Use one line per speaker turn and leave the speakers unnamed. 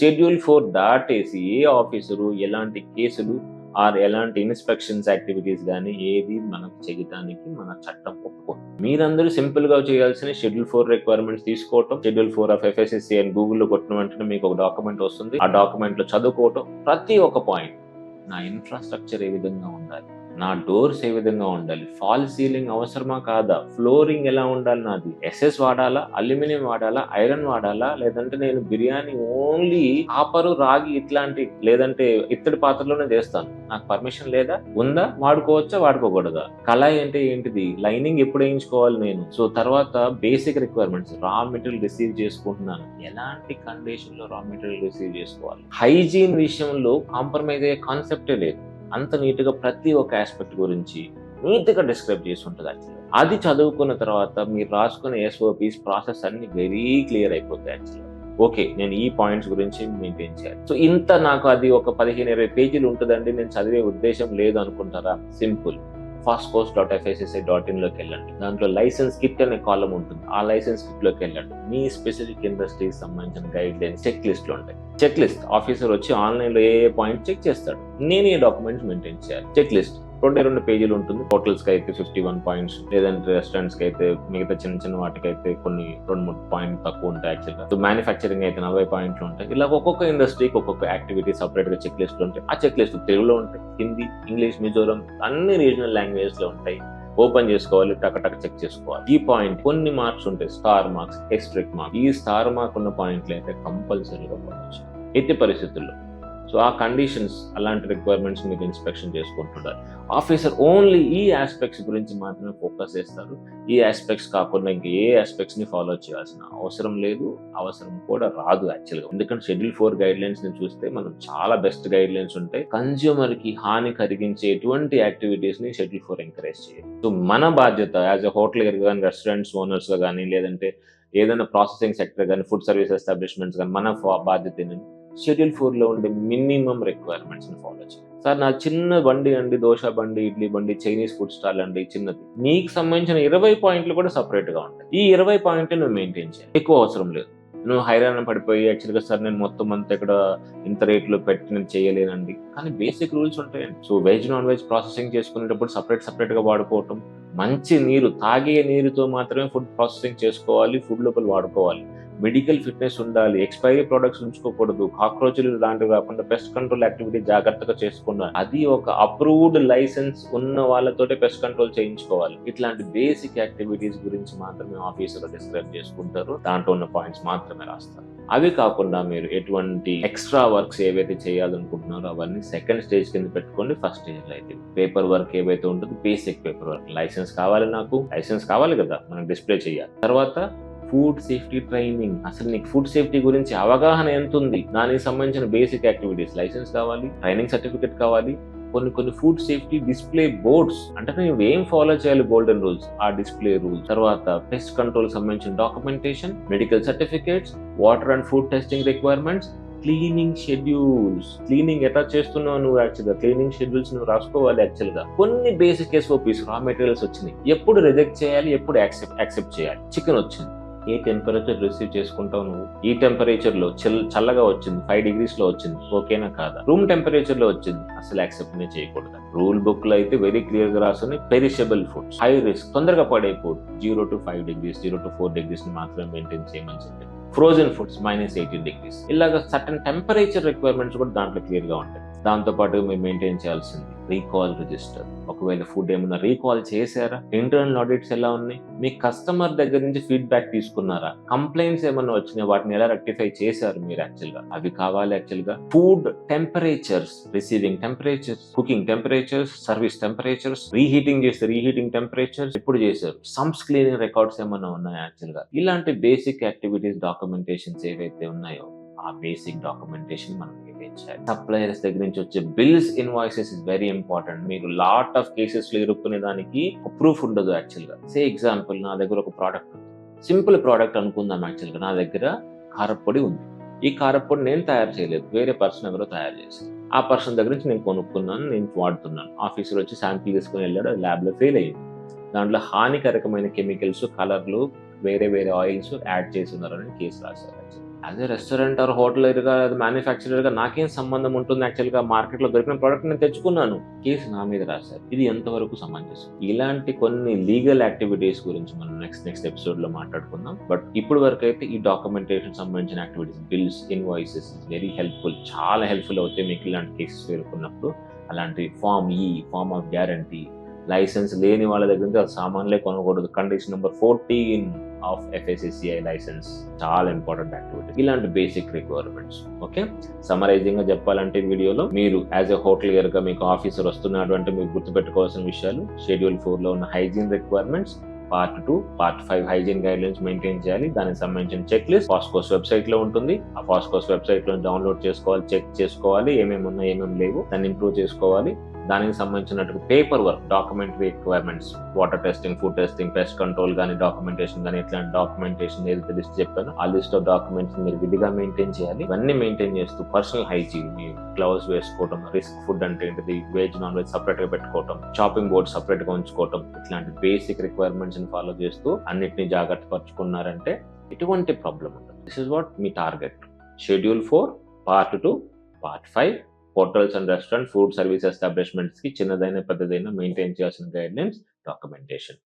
Schedule four దాటేసి ఏ officer ఎలాంటి కేసులు ఆర్ ఎలాంటి ఇన్స్పెక్షన్స్ యాక్టివిటీస్ కానీ ఏది మనకు చేయడానికి మన చట్టం ఒప్పుకోదు. మీరందరూ సింపుల్గా చేయాల్సిన షెడ్యూల్ ఫోర్ రిక్వైర్మెంట్స్ తీసుకోవటం షెడ్యూల్ ఫోర్ ఆఫ్ ఎఫ్ఎస్ఎస్సి అని గూగుల్లో కొట్టిన వెంటనే మీకు ఒక డాక్యుమెంట్ వస్తుంది. ఆ డాక్యుమెంట్లో చదువుకోవటం ప్రతి ఒక్క పాయింట్ నా ఇన్ఫ్రాస్ట్రక్చర్ ఏ విధంగా ఉండాలి? నా డోర్స్ ఏ విధంగా ఉండాలి? ఫాల్ సీలింగ్ అవసరమా కాదా? ఫ్లోరింగ్ ఎలా ఉండాలి నాది? ఎస్ఎస్ వాడాలా? అల్యూమినియం వాడాలా? ఐరన్ వాడాలా? లేదంటే నేను బిర్యానీ ఓన్లీ కాపరు రాగి ఇట్లాంటి లేదంటే ఇత్తడి పాత్రలోనే చేస్తాను. నాకు పర్మిషన్ లేదా? ఉందా? వాడుకోవచ్చా? వాడుకోకూడదా? కళాయి అంటే ఏంటిది? లైనింగ్ ఎప్పుడు వేయించుకోవాలి నేను? సో తర్వాత basic requirements. Raw material receive చేసుకుంటున్నాను. ఎలాంటి కండిషన్లో రా మెటీరియల్ రిసీవ్ చేసుకోవాలి? హైజీన్ విషయంలో కాంప్రమైజ్ అయ్యే కాన్సెప్టే లేదు. అంత నీట్గా ప్రతి ఒక్క ఆస్పెక్ట్ గురించి నీట్గా డిస్క్రైబ్ చేసి ఉంటుంది యాక్చువల్గా అది చదువుకున్న తర్వాత మీరు రాసుకున్న ఎస్ఓపీస్ ప్రాసెస్ అన్ని వెరీ క్లియర్ అయిపోతాయి యాక్చువల్గా ఓకే నేను ఈ పాయింట్స్ గురించి మెయింటైన్ చేయాలి. సో ఇంత నాకు అది ఒక పదిహేను ఇరవై పేజీలు ఉంటుందండి. నేను చదివే ఉద్దేశం లేదు అనుకుంటారా? Simple fast course dot FSSAI dot ఇన్లోకి వెళ్ళండి దాంట్లో లైసెన్స్ కిట్ అనే కాలం ఉంటుంది. ఆ లైసెన్స్ కిట్లోకి వెళ్ళండి మీ స్పెసిఫిక్ ఇండస్ట్రీకి సంబంధించిన గైడ్ లైన్స్ చెక్ లిస్ట్లు ఉంటాయి. చెక్ లిస్ట్ ఆఫీసర్ వచ్చి ఆన్లైన్లో ఏ ఏ పాయింట్ చెక్ చేస్తాడు. నేను ఏ డాక్యుమెంట్స్ మెయింటైన్ చేయాలి. చెక్ లిస్ట్ రెండు రెండు పేజీలు ఉంటుంది. హోటల్స్కి అయితే ఫిఫ్టీ వన్ పాయింట్స్ లేదంటే రెస్టారెంట్స్కి అయితే మిగతా చిన్న చిన్న వాటికి అయితే కొన్ని రెండు మూడు పాయింట్ తక్కువ ఉంటాయి యాక్చువల్గా మ్యానుఫ్యాక్చరింగ్ అయితే నలభై పాయింట్లు ఉంటాయి. ఇలా ఒక్కొక్క ఇండస్ట్రీకి ఒక్కొక్క యాక్టివిటీ సపరేట్గా చెక్ లిస్టులు ఉంటాయి. ఆ చెక్ లిస్ట్ తెలుగులో ఉంటాయి. హిందీ ఇంగ్లీష్ మిజోరం అన్ని రీజనల్ లాంగ్వేజ్లో ఉంటాయి. ఓపెన్ చేసుకోవాలి టక్ చెక్ చేసుకోవాలి. ఈ పాయింట్ కొన్ని మార్క్స్ ఉంటాయి. స్టార్ మార్క్స్ ఎక్స్ట్రిక్ మార్క్ ఈ స్టార్ మార్క్ ఉన్న పాయింట్లు అయితే కంపల్సరీగా పొందొచ్చు ఎట్టి పరిస్థితుల్లో. సో ఆ కండిషన్స్ అలాంటి రిక్వైర్మెంట్స్ మీరు ఇన్స్పెక్షన్ చేసుకుంటుంటారు ఆఫీసర్ ఓన్లీ ఈ ఆస్పెక్ట్స్ గురించి మాత్రమే ఫోకస్ చేస్తారు. ఈ ఆస్పెక్ట్స్ కాకుండా ఇంకా ఏ ఆస్పెక్ట్స్ని ఫాలో చేయాల్సిన అవసరం లేదు. అవసరం కూడా రాదు యాక్చువల్గా ఎందుకంటే షెడ్యూల్ ఫోర్ గైడ్ లైన్స్ని చూస్తే మనం చాలా బెస్ట్ గైడ్ లైన్స్ ఉంటాయి. కన్జ్యూమర్కి హాని కలిగించే ఎటువంటి యాక్టివిటీస్ని షెడ్యూల్ ఫోర్ ఎంకరేజ్ చేయాలి సో మన బాధ్యత యాజ్ అ హోటల్ కానీ రెస్టారెంట్స్ ఓనర్స్గా కానీ లేదంటే ఏదైనా ప్రాసెసింగ్ సెక్టర్ కానీ ఫుడ్ సర్వీస్ ఎస్టాబ్లిష్మెంట్స్ కానీ మన బాధ్యత ఏంటంటే షెడ్యూల్ ఫోర్లో ఉండే మినిమం రిక్వైర్మెంట్స్ని ఫాలో చేయండి సార్ నా చిన్న బండి అండి దోశ బండి ఇడ్లీ బండి చైనీస్ ఫుడ్ స్టాల్ అండి చిన్నది. నీకు సంబంధించిన ఇరవై పాయింట్లు కూడా సపరేట్గా ఉంటాయి. ఈ ఇరవై పాయింట్లు నువ్వు మెయింటైన్ చేయాలి ఎక్కువ అవసరం లేదు. నువ్వు హైరాణ పడిపోయి యాక్చువల్గా సార్ నేను మొత్తం అంతా ఇక్కడ ఇంత రేట్లో పెట్టి నేను చేయలేనండి. కానీ బేసిక్ రూల్స్ ఉంటాయండి so veg non veg processing చేసుకునేటప్పుడు సపరేట్ సపరేట్గా వాడుకోవటం. మంచి నీరు తాగే నీరుతో మాత్రమే ఫుడ్ ప్రాసెసింగ్ చేసుకోవాలి ఫుడ్ లోపల వాడుకోవాలి. మెడికల్ ఫిట్నెస్ ఉండాలి ఎక్స్పైరీ ప్రొడక్ట్స్ ఉంచుకోకూడదు కాక్రోచ్లు లాంటివి కాకుండా పెస్ట్ కంట్రోల్ యాక్టివిటీ జాగ్రత్తగా చేసుకున్నారు. అది ఒక అప్రూవ్డ్ లైసెన్స్ ఉన్న వాళ్ళతోటే పెస్ట్ కంట్రోల్ చేయించుకోవాలి. ఇట్లాంటి బేసిక్ యాక్టివిటీస్ గురించి మాత్రమే ఆఫీసర్ డిస్క్రైబ్ చేసుకుంటారు. దాంట్లో ఉన్న పాయింట్స్ మాత్రమే రాస్తారు. అవి కాకుండా మీరు ఎటువంటి ఎక్స్ట్రా వర్క్స్ ఏవైతే చేయాలనుకుంటున్నారో అవన్నీ సెకండ్ స్టేజ్ కింద పెట్టుకోండి ఫస్ట్ స్టేజ్లో అయితే పేపర్ వర్క్ ఏవైతే ఉంటుందో బేసిక్ పేపర్ వర్క్ లైసెన్స్ కావాలి నాకు లైసెన్స్ కావాలి కదా మనం డిస్ప్లే చేయాలి. తర్వాత ఫుడ్ సేఫ్టీ ట్రైనింగ్ అసలు నీకు ఫుడ్ సేఫ్టీ గురించి అవగాహన ఎంత ఉంది దానికి సంబంధించిన బేసిక్ యాక్టివిటీస్ లైసెన్స్ కావాలి ట్రైనింగ్ సర్టిఫికేట్ కావాలి కొన్ని కొన్ని ఫుడ్ సేఫ్టీ డిస్ప్లే బోర్డ్స్ అంటే నువ్వు ఏం ఫాలో చేయాలి గోల్డెన్ రూల్స్ ఆ డిస్ప్లే రూల్స్ తర్వాత పెస్ట్ కంట్రోల్ సంబంధించిన documentation medical certificates water and food testing requirements cleaning schedules cleaning ఎట్లా చేస్తున్నావు నువ్వు యాక్చువల్గా క్లీనింగ్ షెడ్యూల్స్ నువ్వు రాసుకోవాలి యాక్చువల్గా? కొన్ని బేసిక్ ఎస్ఓపీస్ రా మెటీరియల్స్ వచ్చినాయి. ఎప్పుడు రిజెక్ట్ చేయాలి ఎప్పుడు యాక్సెప్ట్ యాక్సెప్ట్ చేయాలి? చికెన్ వచ్చింది. ఏ టెంపరేచర్ రిసీవ్ చేసుకుంటావు నువ్వు? ఈ టెంపరేచర్లో చల్ చల్లగా వచ్చింది ఫైవ్ డిగ్రీస్లో వచ్చింది ఓకేనా కాదా? రూమ్ టెంపరేచర్లో వచ్చింది అసలు యాక్సెప్ట్ నే చేయకూడదు. రూల్ బుక్లో అయితే వెరీ క్లియర్గా రాసుని పెరిషబుల్ ఫుడ్స్ హై రిస్క్ తొందరగా పడే food zero to five degrees zero to four degrees మాత్రమే మెయింటైన్ చేయమని చెప్పి. Frozen foods minus eighteen degrees ఇలాగ సర్టన్ టెంపరేచర్ రిక్వైర్మెంట్స్ కూడా దాంట్లో క్లియర్గా ఉంటాయి. దాంతో పాటు మీరు మెయింటైన్ చేయాల్సింది రీకాల్ రిజిస్టర్ ఒకవేళ ఫుడ్ ఏమైనా రీకాల్ చేశారా? ఇంటర్నల్ ఆడిట్స్ ఎలా ఉన్నాయి? మీ కస్టమర్ దగ్గర నుంచి ఫీడ్బ్యాక్ తీసుకున్నారా? కంప్లైంట్స్ ఏమైనా వచ్చినాయి? వాటిని ఎలా రెక్టిఫై చేశారు మీరు యాక్చువల్గా? అవి కావాలి యాక్చువల్గా? Food temperatures receiving temperatures cooking temperatures service temperatures reheating చేస్తే రీహీటింగ్ టెంపరేచర్స్ ఎప్పుడు చేశారు? సమ్స్ క్లీనింగ్ రికార్డ్స్ ఏమైనా ఉన్నాయా యాక్చువల్గా? ఇలాంటి బేసిక్ యాక్టివిటీస్ డాక్యుమెంటేషన్స్ ఏవైతే ఉన్నాయో ఆ బేసిక్ డాక్యుమెంటేషన్ మనం ఇవ్వించాలి సప్లయర్స్ దగ్గర నుంచి వచ్చే bills invoices is very important మీరు లాట్ ఆఫ్ కేసెస్లో ఇరుక్కునే దానికి ప్రూఫ్ ఉండదు యాక్చువల్గా. సే ఎగ్జాంపుల్ నా దగ్గర ఒక ప్రోడక్ట్ ఉంది. సింపుల్ ప్రోడక్ట్ అనుకుందాం యాక్చువల్గా. నా దగ్గర కారపొడి ఉంది. ఈ కారపొడి నేను తయారు చేయలేదు. వేరే పర్సన్ ఎవరో తయారు చేశారు. ఆ పర్సన్ దగ్గర నుంచి నేను కొనుక్కున్నాను నేను వాడుతున్నాను. ఆఫీసర్ వచ్చి శాంపిల్ తీసుకుని వెళ్ళాడు ల్యాబ్లో ల్యాబ్లో ఫెయిల్ అయ్యింది దాంట్లో హానికరకమైన కెమికల్స్ కలర్లు వేరే వేరే ఆయిల్స్ యాడ్ చేసి ఉన్నారని కేసు రాశారు. యాజ్ ఎ రెస్టారెంట్ ఆర్ హోటలర్గా మ్యానుఫ్యాక్చరర్గా నాకేం సంబంధం ఉంటుంది యాక్చువల్గా మార్కెట్లో దొరికిన ప్రోడక్ట్ నేను తెచ్చుకున్నాను. కేసు నా మీద రాశారు ఇది ఎంతవరకు సమంజసం? ఇలాంటి కొన్ని లీగల్ యాక్టివిటీస్ గురించి మనం నెక్స్ట్ నెక్స్ట్ ఎపిసోడ్లో మాట్లాడుకుందాం. బట్ ఇప్పుడు వరకు అయితే ఈ డాక్యుమెంటేషన్ సంబంధించిన activities bills invoices very helpful చాలా హెల్ప్ఫుల్ అవుతాయి మీకు ఇలాంటి కేసెస్ ఎదుర్కొన్నప్పుడు అలాంటి ఫామ్ ఈ ఫామ్ ఆఫ్ గ్యారంటీ లైసెన్స్ లేని వాళ్ళ దగ్గర నుంచి అది సామాన్లే కొనకూడదు. Condition number fourteen of FSSAI license. చాలా ఇంపార్టెంట్ యాక్టివిటీ. ఇలాంటి బేసిక్ రిక్వైర్మెంట్స్. ఓకే? సమరైజింగ్గా చెప్పాలంటే వీడియోలో మీరు యాజ్ ఎ హోటల్గా మీకు ఆఫీసర్ వస్తున్నాడు అంటే మీరు గుర్తుపెట్టుకోవాల్సిన విషయాలు షెడ్యూల్ ఫోర్లో ఉన్న hygiene requirements part two part five hygiene guidelines maintain చేయాలి. దానికి సంబంధించిన చెక్ లిస్ట్ ఫాస్కోస్ వెబ్సైట్లో ఉంటుంది. ఆ ఫాస్కోస్ వెబ్సైట్లో డౌన్లోడ్ చేసుకోవాలి చెక్ చేసుకోవాలి. ఏమేమి ఉన్నాయి ఏమేమి లేవు దాన్ని ఇంప్రూవ్ చేసుకోవాలి. దానికి సంబంధించినట్టు paperwork document requirements water testing food testing pest control కానీ డాక్యుమెంటేషన్ కానీ ఇట్లాంటి డాక్యుమెంటేషన్ ఏదైతే లిస్ట్ చెప్పాను ఆ లిస్ట్ ఆఫ్ డాక్యుమెంట్స్ మీరు విధిగా మెయింటైన్ చేయాలి. ఇవన్నీ మెయింటైన్ చేస్తూ పర్సనల్ హైజీన్ గ్లౌస్ వేసుకోవడం రిస్క్ ఫుడ్ అంటే ఏంటిది వెజ్ నాన్ వెజ్ సపరేట్గా పెట్టుకోవటం చాపింగ్ బోర్డ్ సపరేట్గా ఉంచుకోవటం ఇట్లాంటి బేసిక్ రిక్వైర్మెంట్స్ని ఫాలో చేస్తూ అన్నిటిని జాగ్రత్త పరుచుకున్నారంటే ఎటువంటి ప్రాబ్లం ఉండదు. This is what me target schedule four part two part five hotels and restaurant food service ఎస్టాబ్లిష్మెంట్స్కి చిన్నదైన పెద్దదైన మెయింటైన్ చేయాల్సిన గైడ్ లైన్స్ డాక్యుమెంటేషన్